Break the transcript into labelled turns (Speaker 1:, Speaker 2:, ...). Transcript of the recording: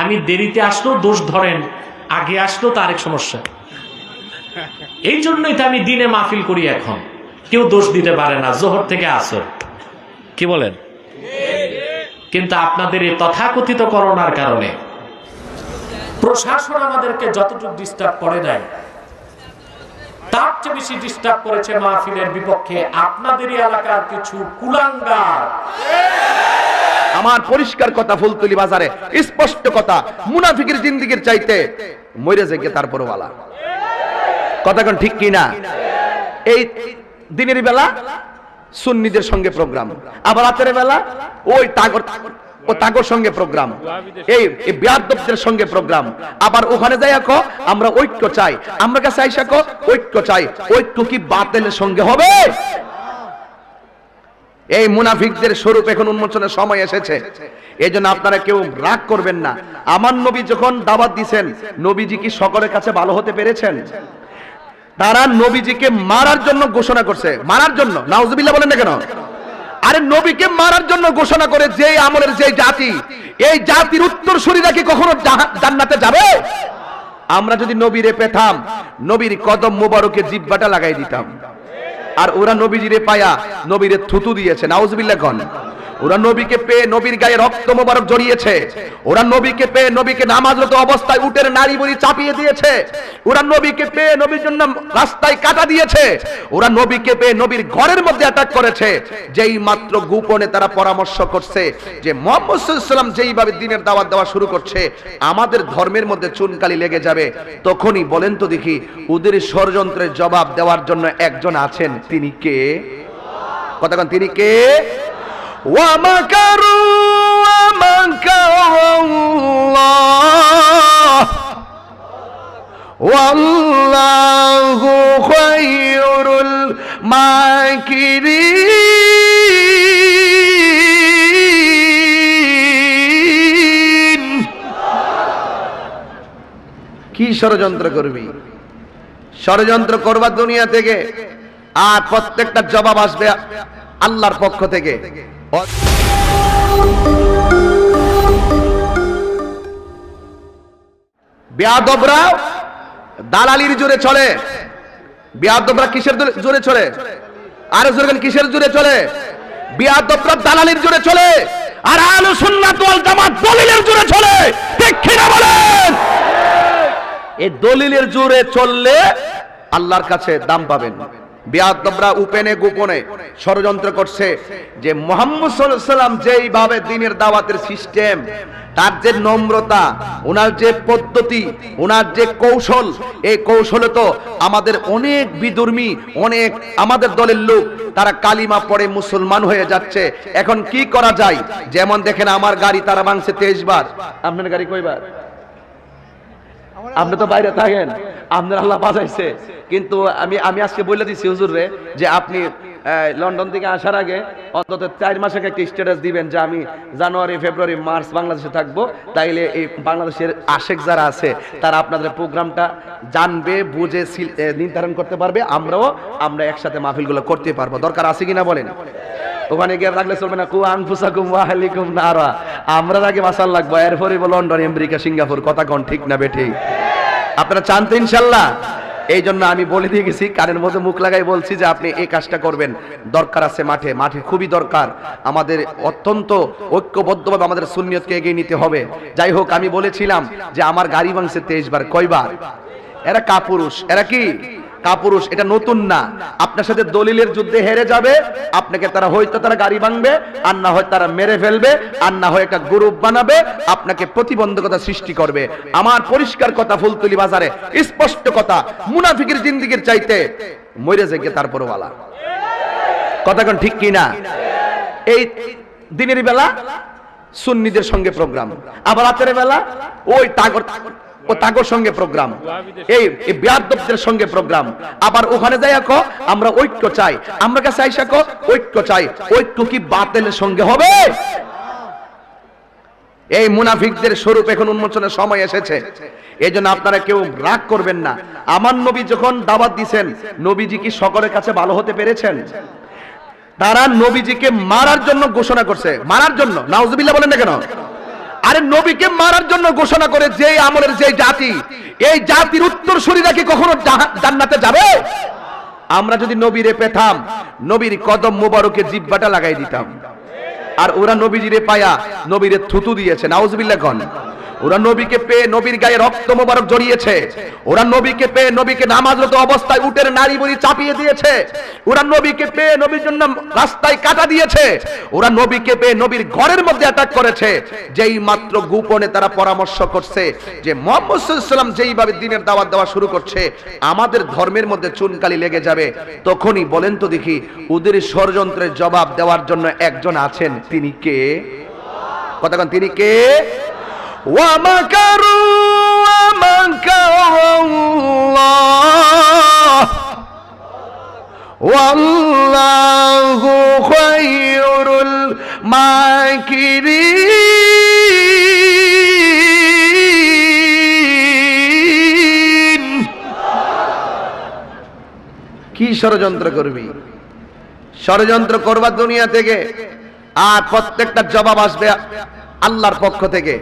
Speaker 1: আমি দেরিতে আসলেও দোষ ধরেন, আগে আসলেও তো আরেক সমস্যা। এই জন্যই তো আমি দিনে মাহফিল করি এখন। কেউ দোষ দিতে পারে না, জোহর থেকে আসর। কি বলেন? কিন্তু আপনাদের এই তথাকথিত করোনার কারণে প্রশাসন আমাদেরকে যতটুকু ডিস্টার্ব করে নাই তার চেয়ে বেশি ডিস্টার্ব করেছে মাহফিলের বিপক্ষে আপনাদেরই এলাকার কিছু কুলাঙ্গার।
Speaker 2: আমার পরিষ্কার কথা ফুলতুলি বাজারে, স্পষ্ট কথা, মুনাফিকের জিন্দিগির চাইতে মরে যে তারপরও বালা কথা কোন ঠিক কি না এই দিনের বেলা সুন্নিদের সঙ্গে প্রোগ্রাম, আবার রাতের বেলা ওই টাগর ও তাগর সঙ্গে প্রোগ্রাম, এই বিয়াদবদের সঙ্গে প্রোগ্রাম। আবার ওখানে যাই কো, আমরা ঐক্য চাই। আমরা কাছে আইসা ঐক্য চাই। ঐক্য কি বাতিলের সঙ্গে হবে? এই মুনাফিকদের স্বরূপ এখন উন্মোচনের সময় এসেছে। এই জন্য আপনারা কেউ রাগ করবেন না। আমার নবী যখন দাওয়াত দিছেন, নবীজি কি সকলের কাছে ভালো হতে পেরেছেন? তারা নবীজিকে মারার জন্য ঘোষণা করছে। মারার জন্য? নাউজুবিল্লাহ বলেন না কেন? আরে নবীকে মারার জন্য ঘোষণা করে যে আমলের যে জাতি, এই জাতির উত্তর শরীরা কি কখনো জান্নাতে যাবে? আমরা যদি নবীরে পেতাম, নবীর কদম মোবারকে জিব্বাটা লাগাই দিতাম। আর ওরা নবীজিরে পায়া নবীরে থুতু দিয়েছে। নাউজবিল্লা কন ওরা নবীকে পেয়ে নবীর গায়ে রক্ত মোবারক জড়িয়েছে। ওরা নবীকে পেয়ে নবীকে নামাজরত অবস্থায় উটের নারী বড়ি চাপিয়ে দিয়েছে। ওরা নবীকে পেয়ে নবীর জন্য রাস্তায় কাটা দিয়েছে। ওরা নবীকে পেয়ে নবীর ঘরের মধ্যে অ্যাটাক করেছে। যেই মাত্র গোপনে তারা পরামর্শ করছে যে মোহাম্মদ যেইভাবে দিনের দাওয়াত দেওয়া শুরু করছে, আমাদের ধর্মের মধ্যে চুনকালি লেগে যাবে। তখনই বলেন তো দেখি, ওদের ষড়যন্ত্রের জবাব দেওয়ার জন্য একজন আছেন। তিনি কে? কতক্ষণ তিনি কে? ওয়াল্লাহু খায়রুল মাকিরিন কি ষড়যন্ত্র করবি? ষড়যন্ত্র করবা দুনিয়া থেকে, আর প্রত্যেকটা জবাব আসবে আল্লাহর পক্ষ থেকে। বেয়াদবরা দালালির জোরে চলে। বেয়াদবরা কিসের জোরে- চলে? আর জোরে কিসের জোরে চলে? বেয়াদবরা দালালির জোরে চলে। আর আলু সুন্নাত ওয়াল জামাত দলিলের জোরে চলে। ঠিক বলেন? এই দলিলের জোরে চললে আল্লাহর কাছে দাম পাবেন। বিয়াদবরা উপেনে গোপনে ষড়যন্ত্র করছে যে মোহাম্মদ সাল্লাম যেইভাবে দিনের দাওয়াতের সিস্টেম, তার যে নম্রতা ওনার যে পদ্ধতি ওনার যে কৌশল, এই কৌশলে তো আমাদের অনেক বিদুর্মী, অনেক আমাদের দলের লোক, তারা কালিমা পড়ে মুসলমান হয়ে যাচ্ছে। এখন কি করা যায়? যেমন দেখেন আমার গাড়ি, তারা ভাঙছে তেইশ বার। আপনার গাড়ি কয়বার? আপনি তো বাইরে থাকেন, আপনার আল্লাহ বাজাইছে কিন্তু আমি আমি আজকে বলে দিচ্ছি হুজুর রে যে আপনি লন্ডন থেকে আসার আগে অন্তত চার মাসে একটা স্ট্যাটাস দিবেন যে আমি জানুয়ারি, ফেব্রুয়ারি, মার্চ বাংলাদেশে থাকব। তাইলে এই বাংলাদেশের আশেক যারা আছে, তারা আপনাদের প্রোগ্রামটা জানবে, বুঝে নির্ধারণ করতে পারবে। আমরাও, আমরা একসাথে মাহফিলগুলো করতে পারব। দরকার আছে কিনা বলেন? ওখানে গিয়ে রাখলে চলবে না কু আনফুসাকুম ওয়াহালিকুম নারা। আমরা আগে মাসাল লাগবো, এরপরে লন্ডন, আমেরিকা, সিঙ্গাপুর, কথা কোন ঠিক না বেঠিক আপনারা চান তো ইনশাল্লাহ? এই জন্য আমি বলে দিয়ে গেছি, কানের মধ্যে মুখ লাগাই বলছি যে আপনি এই কাজটা করবেন। দরকার আছে মাঠে মাঠে খুবই দরকার। আমাদের অত্যন্ত ঐক্যবদ্ধভাবে আমাদের সুনিয়তকে এগিয়ে নিতে হবে। যাই হোক, আমি বলেছিলাম যে আমার গাড়ি ভাঙছে তেইশ বার, কয়বার? এরা কাপুরুষ, এরা কি? কাপুরুষ, এটা নতুন না। আপনার সাথে দলিলের যুদ্ধে হেরে যাবে, আপনাকে তারা হয়তো তারা গাড়ি ভাঙবে, আর না হয় তারা মেরে ফেলবে, আর না হয় একটা গ্রুপ বানাবে, আপনাকে প্রতিবন্ধকতা সৃষ্টি করবে। আমার পরিষ্কার কথা ফুলতুলি বাজারে, স্পষ্ট কথা, মুনাফিকের জিন্দিগির চাইতে মরে যে তারপরও বালা। কথা কোন ঠিক কি না এই দিনের বেলা সুন্নিদের সঙ্গে প্রোগ্রাম, আবার রাতের বেলা ওই টাগর ও তাগর সঙ্গে প্রোগ্রাম। এই বিয়াদবদের সঙ্গে প্রোগ্রাম। আবার ওখানে যাই কো আমরা ঐক্য চাই। আমরা কাছে আইসা কো ঐক্য চাই। ঐক্য কি সঙ্গে হবে? এই মুনাফিকদের স্বরূপ এখন উন্মোচনের সময় এসেছে। এই জন্য আপনারা কেউ রাগ করবেন না। আমার নবী যখন দাওয়াত দিছেন, নবীজি কি সকলের কাছে ভালো হতে পেরেছেন? তারা নবীজিকে মারার জন্য ঘোষণা করছে। মারার জন্য? নাউজুবিল্লাহ বলেন না কেন? আরে নবীকে মারার জন্য ঘোষণা করে যে আমলের যে জাতি, এই জাতির উত্তর শরীরা কি কখনো জান্নাতে যাবে? আমরা যদি নবীরে পেতাম, নবীর কদম মোবারকে জিব্বাটা লাগাই দিতাম। আর ওরা নবীজিরে পায়া নবীরে থুতু দিয়েছে। নাউজবিল্লা কন ওরা নবীকে পেয়ে নবীর গায়ে রক্ত মোবারক জড়িয়েছে। ওরা নবীকে পেয়ে নবীকে নামাজরত অবস্থায় উটের নারী বলি চাপিয়ে দিয়েছে। ওরা নবীকে পেয়ে নবীর জন্য রাস্তায় কাটা দিয়েছে। ওরা নবীকে পেয়ে নবীর ঘরের মধ্যে অ্যাটাক করেছে। যেই মাত্র গোপনে তারা পরামর্শ করছে যে মোহাম্মদ সাল্লাম যেইভাবে দিনের দাওয়াত দেওয়া শুরু করছে, আমাদের ধর্মের মধ্যে চুনকালি লেগে যাবে। তখনই বলেন তো দেখি, ওদের ষড়যন্ত্রের জবাব দেওয়ার জন্য একজন আছেন। তিনি কে? কথা তিনি কে? والله خير الماكرين কি ষড়যন্ত্র করবি ষড়যন্ত্র করবা দুনিয়া থেকে আর প্রত্যেকটা জবাব আসবে আল্লাহর পক্ষ থেকে